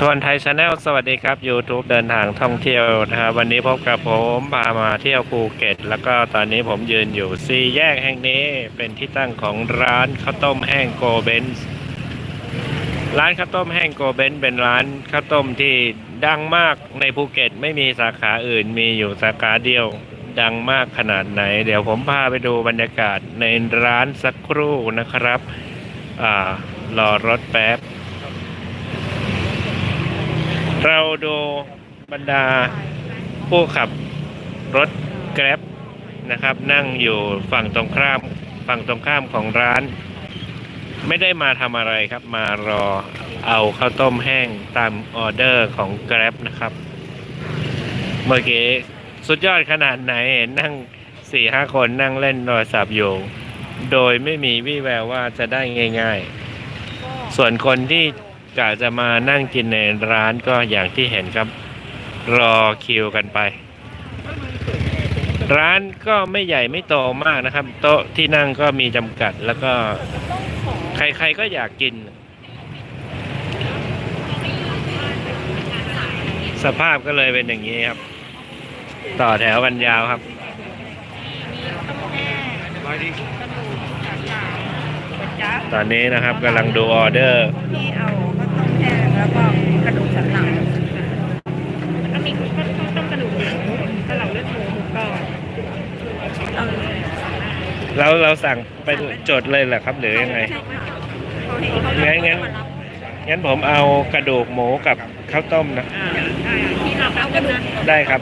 ทวนไทยชาแนลสวัสดีครับ YouTube เดินทางท่องเที่ยวนะครับวันนี้พบกับผมพามาเที่ยวภูเก็ต แล้วก็ตอนนี้ผมยืนอยู่สี่แยกแห่งนี้เป็นที่ตั้งของร้านข้าวต้มแห้งโกเบนส์ร้านข้าวต้มแห้งโกเบนส์เป็นร้านข้าวต้มที่ดังมากในภูเก็ต ไม่มีสาขาอื่นมีอยู่สาขาเดียวดังมากขนาดไหน เดี๋ยวผมพาไปดูบรรยากาศในร้านสักครู่นะครับอ่ารอรถแป๊บ เราดูบรรดาผู้ขับรถแกร็บนะครับ นั่งอยู่ฝั่งตรงข้ามฝั่งตรงข้ามของร้าน ไม่ได้มาทำอะไรครับ มารอเอาข้าวต้มแห้งตามออเดอร์ของแกร็บนะครับ เมื่อกี้สุดยอดขนาดไหนเห็นนั่งสี่ห้าคนนั่งเล่นโทรศัพท์อยู่ โดยไม่มีวี่แววว่าจะได้ง่าย ๆ ส่วนคนที่ กะจะมานั่งกินในร้านก็อย่างที่เห็นครับ รอคิวกันไป ร้านก็ไม่ใหญ่ไม่โตมากนะครับ โต๊ะที่นั่งก็มีจำกัดแล้วก็ใครๆก็อยากกิน สภาพก็เลยเป็นอย่างนี้ครับ ต่อแถวกันยาวครับตอนนี้นะครับกำลังดูออเดอร์ แล้วก็กระดูกสันหลังแล้วก็มีข้าวต้มกระดูกหมูสลับเลือดหมูหมูกรอบเอาเราเราสั่งไปจดเลยเหรอครับหรือยังไง งั้นงั้น งั้นผมเอากระดูกหมูกับข้าวต้มนะที่เราเอากระดูกได้ครับ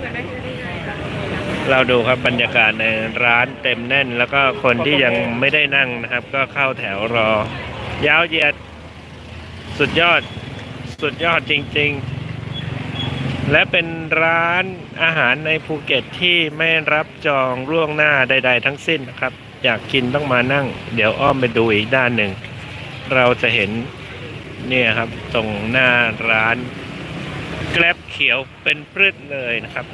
เราดูครับบรรยากาศในร้านเต็มแน่น แล้วก็คนที่ยังไม่ได้นั่งนะครับ ก็เข้าแถวรอ ยาวเหยียด สุดยอด สุดยอดจริง ๆ และเป็นร้านอาหารในภูเก็ตที่ไม่รับจองล่วงหน้าใด ๆ ทั้งสิ้นนะครับ อยากกินต้องมานั่ง เดี๋ยวอ้อมไปดูอีกด้านหนึ่ง เราจะเห็นเนี่ยครับตรงหน้าร้านแกลบเขียวเป็นปรึดเลยนะครับ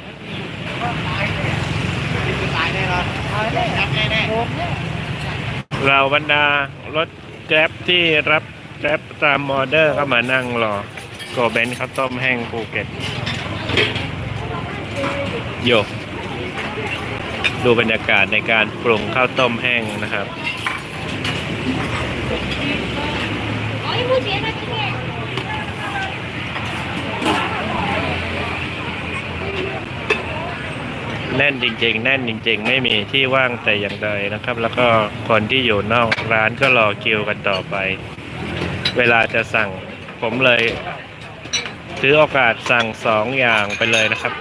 เราบรรดารถแกร็บที่รับ แกร็บตามออเดอร์ก็มานั่งรอโกเบนข้าวต้มแห้งภูเก็ตโยดูบรรยากาศในการปรุงข้าวต้มแห้งนะครับ แน่นจริงๆ แน่นจริง ๆ ไม่มีที่ว่างแต่อย่างใดนะครับ แล้วก็คนที่อยู่นอกร้านก็รอคิวกันต่อไป เวลาจะสั่งผมเลยถือโอกาสสั่งสองอย่างไปเลยนะครับ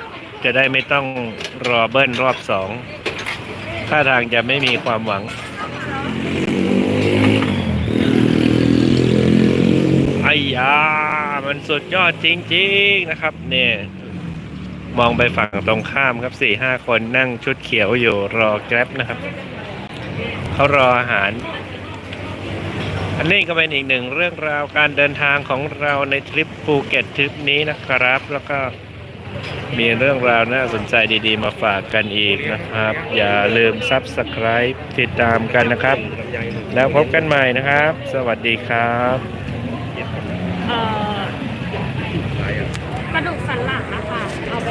จะได้ไม่ต้องรอเบิ้ลรอบสองท่าทางจะไม่มีความหวัง ไอ้ยา มันสุดยอดจริง ๆ นะครับ เนี่ย มองไปฝั่งตรงข้ามครับสี่ห้าคนนั่งชุดเขียวอยู่รอแกร็บนะครับ เขารออาหาร อันนี้ก็เป็นอีกหนึ่งเรื่องราวการเดินทางของเราในทริปภูเก็ตทริปนี้นะครับ แล้วก็มีเรื่องราวน่าสนใจดีๆ มาฝากกันอีกนะครับ อย่าลืม Subscribe ติดตามกันนะครับ แล้วพบกันใหม่นะครับ สวัสดีครับ